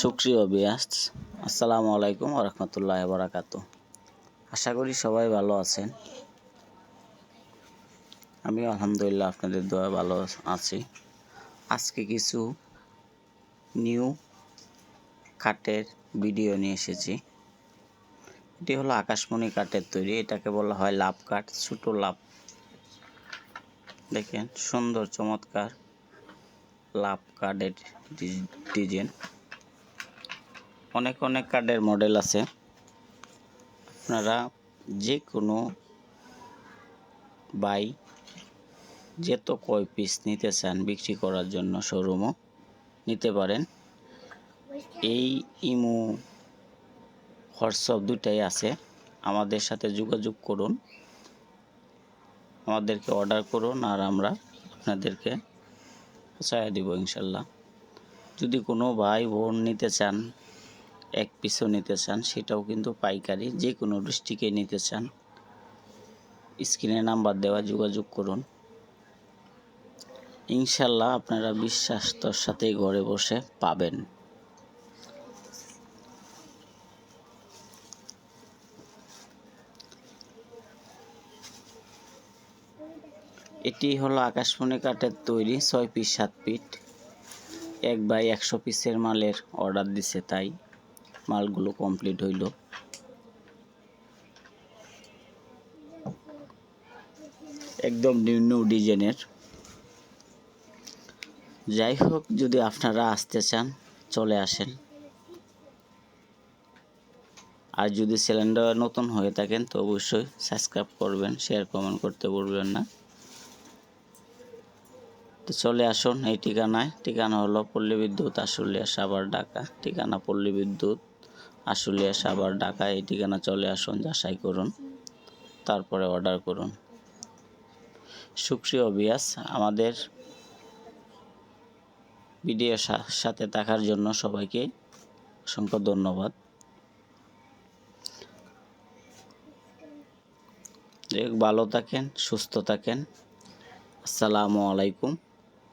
সুপ্রিয় বিয়াস। আসসালামু আলাইকুম রহমতুল্লাহ বরাকাত আশা করি সবাই ভালো আছেন। আমি আলহামদুলিল্লাহ আপনাদের দোয়া ভালো আছি। আজকে কিছু নিউ কাঠের ভিডিও নিয়ে এসেছি। এটি হলো আকাশমণি কাঠের তৈরি। এটাকে বলা হয় লাভ কাঠ, ছোটো লাভ। দেখেন, সুন্দর, চমৎকার। লাভ কার্ডের ডিজাইন। অনেক অনেক কার্ডের মডেল আছে। আপনারা যে কোনো বাই যেত কয় পিস নিতে চান বিক্রি করার জন্য শোরুমও নিতে পারেন। এই ইমো হোয়াটসঅ্যাপ দুটাই আছে। আমাদের সাথে যোগাযোগ করুন। আমাদেরকে অর্ডার করুন আর আমরা আপনাদেরকে পৌঁছায় দিব ইনশাল্লাহ। যদি কোনো ভাই বোন নিতে চান, এক পিসও নিতে চান, সেটাও কিন্তু পাইকারি, যে কোনো ডিস্ট্রিক্টে নিতে চান, স্ক্রিনে নাম্বার দেওয়া যোগাযোগ করুন। ইনশাল্লাহ আপনারা বিশ্বাস্তর সাথে ঘরে বসে পাবেন। এটি হলো আকাশমণি কাঠের তৈরি ছয় পিস, সাত পিট এক বাই একশো পিসের মালের অর্ডার দিছে তাই মালগুলো কমপ্লিট হইল। একদম নিউ নিউ ডিজাইনের যাই হোক, যদি আপনারা আসতে চান, চলে আসেন। আর যদি সিলিন্ডার নতুন হয়ে থাকেন, তো অবশ্যই সাবস্ক্রাইব করবেন শেয়ার কমেন্ট করতে ভুলবেন না। তো চলে আসুন এই ঠিকানায়। ঠিকানা হলো পল্লী বিদ্যুৎ আশুলিয়া সাভার ঢাকা। ঠিকানা পল্লী বিদ্যুৎ আশুলিয়া সাভার ঢাকা। এই ঠিকানা চলে আসুন, যাচাই করুন, তারপরে অর্ডার করুন। সুপ্রিয় বিয়াস আমাদের ভিডিও সাথে থাকার জন্য সবাইকে অসংখ্য ধন্যবাদ। ভালো থাকেন, সুস্থ থাকেন। আসসালামু আলাইকুম।